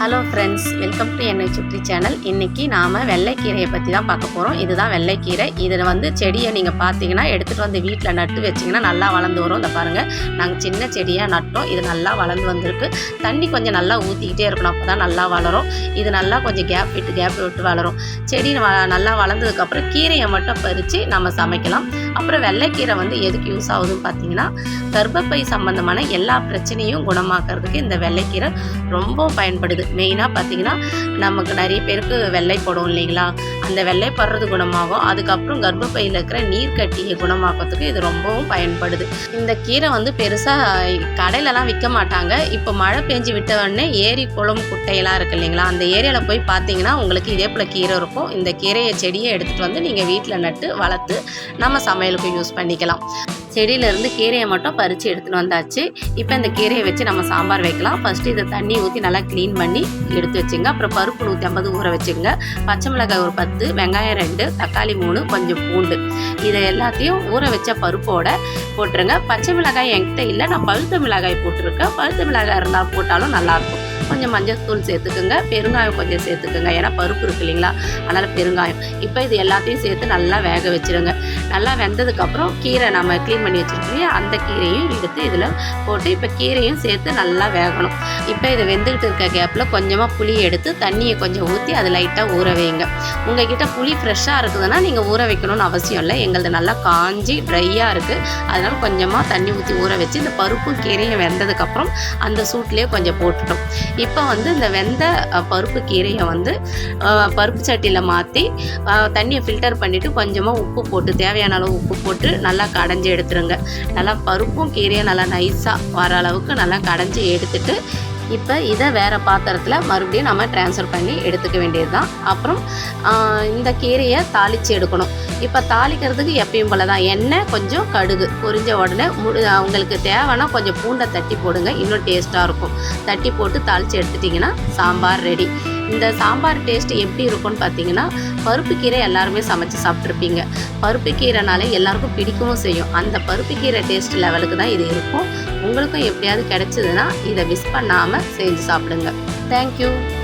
Hello friends welcome to என்னை சுற்றி channel இன்றைக்கி நாம் வெள்ளைக்கீரையை பற்றி தான் பார்க்க போகிறோம் இதுதான் வெள்ளைக்கீரை. இதில் வந்து செடியை நீங்கள் பார்த்தீங்கன்னா எடுத்துகிட்டு வந்து வீட்டில் நட்டு வச்சிங்கன்னா நல்லா வளர்ந்து வரும். இந்த பாருங்கள் நாங்கள் சின்ன செடியாக நட்டோம். இது நல்லா வளர்ந்து வந்திருக்கு. தண்ணி கொஞ்சம் நல்லா ஊற்றிக்கிட்டே இருக்கணும். அப்போ தான் நல்லா வளரும். இது நல்லா கொஞ்சம் கேப் விட்டு கேப் விட்டு வளரும். செடி வ- நல்லா வளர்ந்ததுக்கப்புறம் கீரையை மட்டும் பறித்து நம்ம சமைக்கலாம். அப்புறம் வெள்ளைக்கீரை வந்து எதுக்கு யூஸ் ஆகுதுன்னு பார்த்தீங்கன்னா கர்ப்பப்பை சம்மந்தமான எல்லா பிரச்சனையும் குணமாக்குறதுக்கு இந்த வெள்ளைக்கீரை ரொம்ப பயன்படுது. மெயினாக பார்த்தீங்கன்னா நமக்கு நிறைய பேருக்கு வெள்ளை போடும் இல்லைங்களா? அந்த வெள்ளை படுறது குணமாகும். அதுக்கப்புறம் கர்ப்பப்பையில் இருக்கிற நீர் கட்டியை குணமாக்கிறதுக்கு இது ரொம்பவும் பயன்படுது. இந்த கீரை வந்து பெருசாக கடையிலலாம் விற்க மாட்டாங்க. இப்போ மழை பெஞ்சு விட்ட உடனே ஏரி குளம் குட்டையெல்லாம் இருக்கு இல்லைங்களா? அந்த ஏரியாவில் போய் பார்த்தீங்கன்னா உங்களுக்கு இதே போல் கீரை இருக்கும். இந்த கீரையை செடியை எடுத்துகிட்டு வந்து நீங்கள் வீட்டில் நட்டு வளர்த்து நம்ம சமையலுக்கு யூஸ் பண்ணிக்கலாம். செடியிலேருந்து கீரையை மட்டும் பறித்து எடுத்துகிட்டு வந்தாச்சு. இப்போ இந்த கீரையை வச்சு நம்ம சாம்பார் வைக்கலாம். ஃபஸ்ட்டு இதை தண்ணி ஊற்றி நல்லா க்ளீன் பண்ணி எடுத்து வச்சுங்க. அப்புறம் பருப்பு நூற்றி ஐம்பது ஊற வச்சுங்க. பச்சை மிளகாய் ஒரு பத்து வெங்காயம் ரெண்டு தக்காளி மூணு கொஞ்சம் பூண்டு. இதை எல்லாத்தையும் ஊற வச்ச பருப்போட போட்டுருங்க. பச்சை மிளகாய் என்கிட்ட இல்லை நான் பழுத்த மிளகாய் போட்டிருக்கேன். பழுத்த மிளகாய் இருந்தால் போட்டாலும் நல்லாயிருக்கும் கொஞ்சம் மஞ்சள் சேர்த்துக்கோங்க சேர்த்துக்குங்க பெருங்காயம் கொஞ்சம் சேர்த்துக்குங்க. ஏன்னா பருப்பு இருக்கு இல்லைங்களா? அதனால் பெருங்காயம். இப்போ இது எல்லாத்தையும் சேர்த்து நல்லா வேக வச்சிருங்க. நல்லா வெந்ததுக்கப்புறம் கீரை நம்ம க்ளீன் பண்ணி வச்சுருக்கோம் அந்த கீரையும் எடுத்து இதில் போட்டு இப்போ கீரையும் சேர்த்து நல்லா வேகணும். இப்போ இது வெந்துக்கிட்டு இருக்க கேப்பில் கொஞ்சமாக புளி எடுத்து தண்ணியை கொஞ்சம் ஊற்றி அது லைட்டாக ஊற வைங்க. உங்ககிட்ட புளி ஃப்ரெஷ்ஷாக இருக்குதுன்னா நீங்கள் ஊற வைக்கணும்னு அவசியம் இல்லை. எங்களது நல்லா காஞ்சி ட்ரையாக இருக்குது அதனால் கொஞ்சமாக தண்ணி ஊற்றி ஊற வச்சு இந்த பருப்பும் கீரையும் வெந்ததுக்கப்புறம் அந்த சூட்லேயே கொஞ்சம் போட்டுட்டோம். இப்போ வந்து இந்த வெந்த பருப்பு கீரையை வந்து பருப்பு சட்டியில் மாற்றி தண்ணியை ஃபில்டர் பண்ணிவிட்டு கொஞ்சமாக உப்பு போட்டு தேவையான அளவு உப்பு போட்டு நல்லா கடைஞ்சி எடுத்துருங்க. நல்லா பருப்பும் கீரையும் நல்லா நைஸாக வர அளவுக்கு நல்லா கடைஞ்சி எடுத்துட்டு இப்போ இதை வேறு பாத்திரத்தில் மறுபடியும் நம்ம ட்ரான்ஸ்ஃபர் பண்ணி எடுத்துக்க வேண்டியது தான் அப்புறம் இந்த கீரையை தாளித்து எடுக்கணும். இப்போ தாளிக்கிறதுக்கு எப்பயும் போல தான் எண்ணெய் கொஞ்சம் கடுகு பொரிஞ்ச உடனே முடி உங்களுக்கு தேவைன்னா கொஞ்சம் பூண்டை தட்டி போடுங்க. இன்னும் டேஸ்ட்டாக இருக்கும். தட்டி போட்டு தாளித்து எடுத்துட்டிங்கன்னா சாம்பார் ரெடி இந்த சாம்பார் டேஸ்ட் எப்படி இருக்கும்னு பார்த்தீங்கன்னா பருப்பு கீரை எல்லாருமே சமைச்சு சாப்பிட்ருப்பீங்க பருப்பு கீரைனாலே எல்லாருக்கும் பிடிக்கவும் செய்யும். அந்த பருப்பு கீரை டேஸ்ட் லெவலுக்கு தான் இது இருக்கும். உங்களுக்கும் எப்படியாவது கிடைச்சதுன்னா இதை மிஸ் பண்ணாமல் செஞ்சு சாப்பிடுங்க. தேங்க்யூ